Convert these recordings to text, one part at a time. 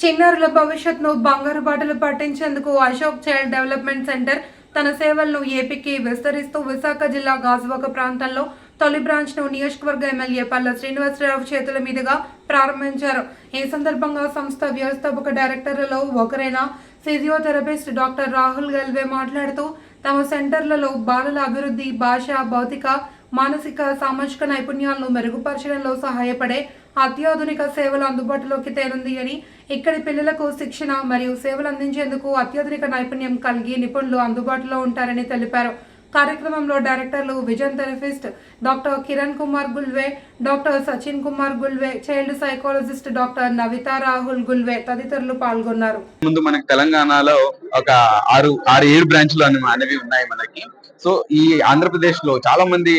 చిన్నారుల భవిష్యత్తును బంగారు బాటలు పట్టించేందుకు అశోక్ చైల్డ్ డెవలప్మెంట్ సెంటర్ తన సేవలను ఏపీకి విస్తరిస్తూ విశాఖ జిల్లా గాజువాక ప్రాంతంలో తొలి బ్రాంచ్ను నియోజకవర్గ ఎమ్మెల్యే పల్ల శ్రీనివాసరావు చేతుల మీదుగా ప్రారంభించారు. ఈ సందర్భంగా సంస్థ వ్యవస్థాపక డైరెక్టర్లలో ఒకరైన ఫిజియోథెరపిస్ట్ డాక్టర్ రాహుల్ గల్వే మాట్లాడుతూ తమ సెంటర్లలో బాలల అభివృద్ధి భాష భౌతిక మానసిక సామాజిక నైపుణ్యాలను మెరుగుపరచడంలో సహాయపడే అత్యాధునిక సేవలు అందుబాటులోకి తేనుంది అని ఇక్కడి పిల్లలకు శిక్షణ మరియు సేవలు అందించేందుకు అత్యాధునిక నైపుణ్యం కలిగి నిపుణులు అందుబాటులో ఉంటారని తెలిపారు. కార్యక్రమంలో డైరెక్టర్లు vision therapist doctor Kiran Kumar Gulve doctor Sachin Kumar Gulve child psychologist doctor Navitha Rahul Gulve తదితరులు పాల్గొన్నారు. ముందు మనకి తెలంగాణలో ఒక ఆరు ఆరు ఏడు బ్రాంచ్లు అనేవి ఉన్నాయి మనకి. సో ఈ ఆంధ్రప్రదేశ్లో చాలా మంది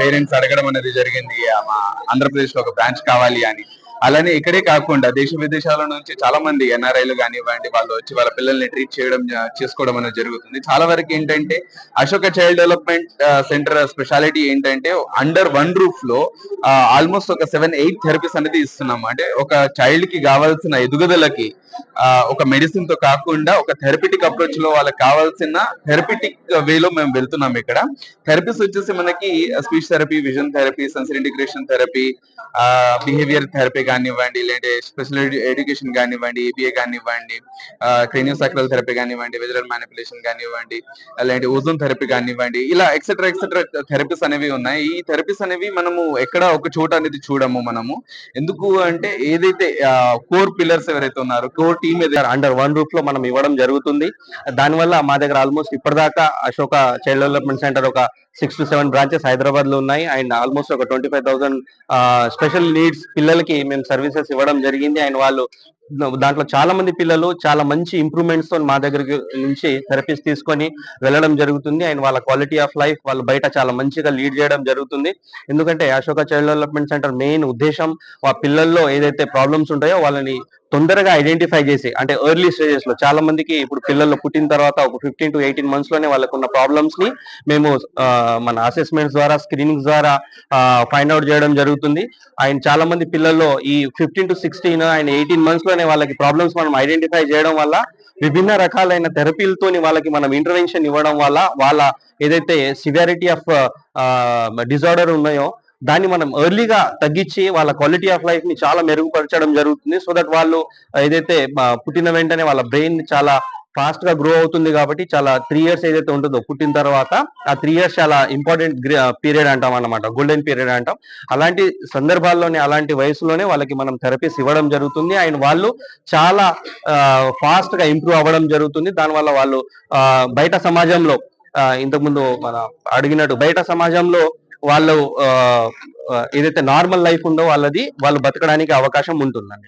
పేరెంట్స్ అడగడం అనేది జరిగింది ఆ, మా ఆంధ్రప్రదేశ్లో ఒక బ్రాంచ్ కావాలి అని. అలానే ఇక్కడే కాకుండా దేశ విదేశాల నుంచి చాలా మంది ఎన్ఆర్ఐలు కానివ్వండి వాళ్ళు వచ్చి వాళ్ళ పిల్లల్ని ట్రీట్ చేయడం చేసుకోవడం అనేది జరుగుతుంది. చాలా వరకు ఏంటంటే Ashoka child development centre speciality ఏంటంటే అండర్ వన్ రూఫ్లో ఆల్మోస్ట్ ఒక సెవెన్ ఎయిట్ థెరపీస్ అనేది ఇస్తున్నాము. అంటే ఒక చైల్డ్కి కావాల్సిన ఎదుగుదలకి ఒక మెడిసిన్తో కాకుండా ఒక థెరపిటిక్ అప్రోచ్లో వాళ్ళకి కావాల్సిన థెరపిటిక్ వేలో మేము వెళ్తున్నాం ఇక్కడ. థెరపీస్ వచ్చేసి మనకి speech therapy vision therapy sensor integration therapy behaviour therapy కానివ్వండి లేదంటే స్పెషల్ ఎడ్యుకేషన్ కానివ్వండి ఏబిఏ కానివ్వండి క్రేనియోసాక్రల్ థెరపీ కానివ్వండి విజువల్ మ్యానిపులేషన్ కానివ్వండి లేదంటే ఓజోన్ థెరపీ కానివ్వండి ఇలా ఎక్సెట్రా ఎక్సెట్రా థెరపీస్ అనేవి ఉన్నాయి. ఈ థెరపీస్ అనేవి మనము ఎక్కడ ఒక చోట అనేది చూడము మనము. ఎందుకు అంటే ఏదైతే కోర్ పిల్లర్స్ ఎవరైతే ఉన్నారో కోర్ టీమ్ అండర్ వన్ రూఫ్లో మనం ఇవ్వడం జరుగుతుంది. దానివల్ల మా దగ్గర ఆల్మోస్ట్ ఇప్పటిదాకా అశోక చైల్డ్ డెవలప్మెంట్ సెంటర్ ఒక సిక్స్ టు సెవెన్ బ్రాంచెస్ హైదరాబాద్లో ఉన్నాయి. అండ్ ఆల్మోస్ట్ ఒక twenty five thousand special needs పిల్లలకి మేము సర్వీసెస్ ఇవ్వడం జరిగింది. అండ్ వాళ్ళు దాంట్లో చాలా మంది పిల్లలు చాలా మంచి ఇంప్రూవ్మెంట్స్తో మా దగ్గర నుంచి థెరపీస్ తీసుకొని వెళ్ళడం జరుగుతుంది. అండ్ వాళ్ళ క్వాలిటీ ఆఫ్ లైఫ్ వాళ్ళు బయట చాలా మంచిగా లీడ్ చేయడం జరుగుతుంది. ఎందుకంటే Ashoka child development centre main ఉద్దేశం ఆ పిల్లల్లో ఏదైతే ప్రాబ్లమ్స్ ఉంటాయో వాళ్ళని తొందరగా ఐడెంటిఫై చేసి అంటే ఎర్లీ స్టేజెస్లో చాలా మందికి ఇప్పుడు పిల్లలు పుట్టిన తర్వాత ఒక ఫిఫ్టీన్ టు ఎయిటీన్ మంత్స్లోనే వాళ్ళకు ఉన్న ప్రాబ్లమ్స్ని మేము మన అసెస్మెంట్స్ ద్వారా స్క్రీనింగ్స్ ద్వారా ఫైండ్ అవుట్ చేయడం జరుగుతుంది. ఆయన చాలా మంది పిల్లల్లో ఈ fifteen to sixteen and eighteen మంత్స్లోనే వాళ్ళకి ప్రాబ్లమ్స్ మనం ఐడెంటిఫై చేయడం వల్ల విభిన్న రకాలైన థెరపీలతోని వాళ్ళకి మనం ఇంటర్వెన్షన్ ఇవ్వడం వల్ల వాళ్ళ ఏదైతే సివియారిటీ ఆఫ్ డిజార్డర్ ఉన్నాయో దాన్ని మనం ఎర్లీగా తగ్గించి వాళ్ళ క్వాలిటీ ఆఫ్ లైఫ్ని చాలా మెరుగుపరచడం జరుగుతుంది. సో దట్ వాళ్ళు uh, ఏదైతే uh, పుట్టిన వెంటనే వాళ్ళ బ్రెయిన్ చాలా ఫాస్ట్గా గ్రో అవుతుంది కాబట్టి చాలా త్రీ ఇయర్స్ ఏదైతే ఉంటుందో పుట్టిన తర్వాత ఆ త్రీ ఇయర్స్ చాలా ఇంపార్టెంట్ పీరియడ్ అంటాం అన్నమాట. గోల్డెన్ పీరియడ్ అంటాం. అలాంటి సందర్భాల్లోనే అలాంటి వయసులోనే వాళ్ళకి మనం థెరపీస్ ఇవ్వడం జరుగుతుంది. అండ్ వాళ్ళు చాలా ఫాస్ట్గా ఇంప్రూవ్ అవ్వడం జరుగుతుంది. దానివల్ల వాళ్ళు బయట సమాజంలో ఇంతకుముందు మన అడిగినట్టు బయట సమాజంలో వాళ్ళు ఏదైతే నార్మల్ లైఫ్ ఉందో వాళ్ళది వాళ్ళు బతకడానికి అవకాశం ఉంటుందండి.